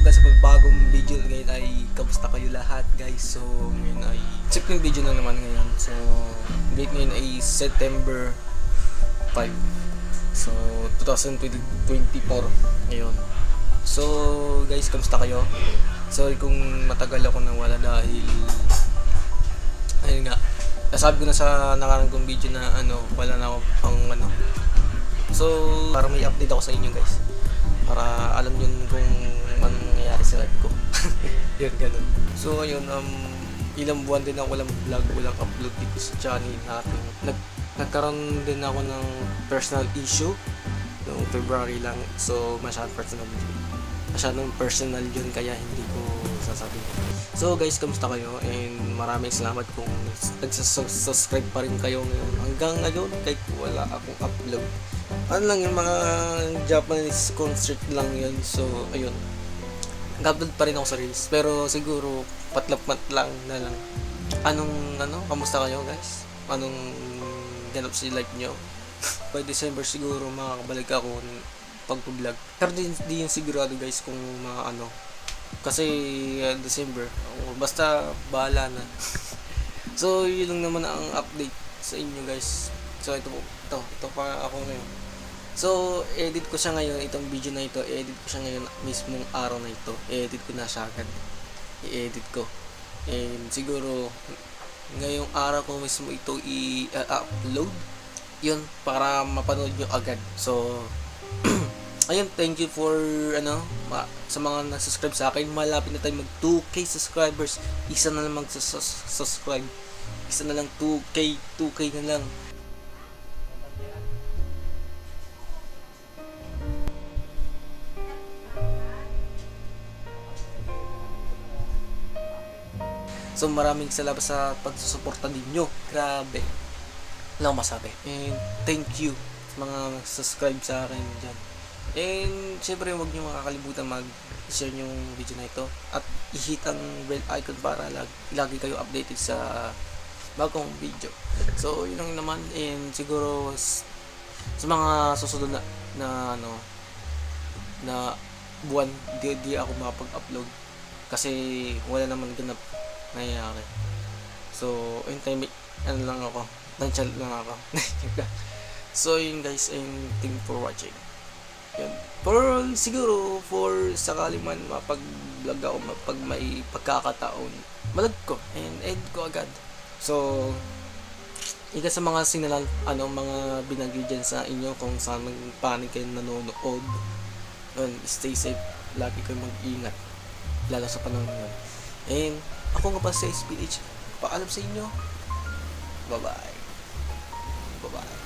what's sa bagong video ngayon ay kamusta kayo lahat guys? So ngayon ay simpleng video na naman ngayon. So date ngayon ay September 5 so 2024 ngayon. So guys kamusta kayo? Sorry kung matagal ako nang wala dahil ayun nga nasabi ko na sa nakarang kong video na ano wala na ako pang ano. So para may update ako sa inyo guys. Para alam yun kung anong nangyayari sa life ko. yun, ganun. So, ngayon, um, ilang buwan din ako walang vlog, walang upload dito sa channel natin. Nag, nagkaroon din ako ng personal issue noong February lang. So, masyadong personal masyadong personal yun kaya hindi ko sasabihin. So guys, kamusta kayo? And maraming salamat kung nagsasubscribe pa rin kayo ngayon. Hanggang ngayon, kahit wala akong upload. Ano lang yung mga Japanese concert lang yun. So, ayun. Nag-upload pa rin ako sa Reels. Pero siguro, patlapat lang na lang. Anong, ano, kamusta kayo guys? Anong ganap sa life nyo? By December siguro makakabalik ako ng pagpo-vlog. Pero di, di yung sigurado guys kung mga ano. Kasi uh, December, basta bahala na. so, yun lang naman ang update sa inyo guys. So, ito po, ito, ito pa ako ngayon. So, edit ko siya ngayon, itong video na ito, edit ko siya ngayon mismong araw na ito. Edit ko na siya agad. I-edit ko. And siguro, ngayong araw ko mismo ito i-upload. yun, para mapanood nyo agad. So, ayun, thank you for, ano, sa mga nag-subscribe sa akin. Malapit na tayo mag 2K subscribers. Isa na lang mag-subscribe. Isa na lang 2K, 2K na lang. So maraming salamat sa pagsusuporta ninyo. Grabe. Wala akong masabi. And thank you sa mga subscribe sa akin dyan. And syempre huwag nyo makakalimutan mag-share yung video na ito. At i-hit ang bell icon para lagi, lagi kayo updated sa bagong video. So yun lang naman. And siguro sa mga susunod na, na ano na buwan di, di ako makapag-upload kasi wala naman ganap nangyayari. So, in time, ano lang ako, nandiyan lang ako. so, yun guys, and thank for watching. Yun. For, siguro, for sakali man mapag-vlog ako, pag may pagkakataon, malag ko, and edit ko agad. So, ika sa mga sinalal, ano, mga binagyo dyan sa inyo kung saan panig kayo nanonood. Yun, stay safe. Lagi kayo mag-ingat. Lalo sa panahon ngayon. And, ako nga pa sa SPH. Paalam sa inyo. Bye-bye. Bye-bye.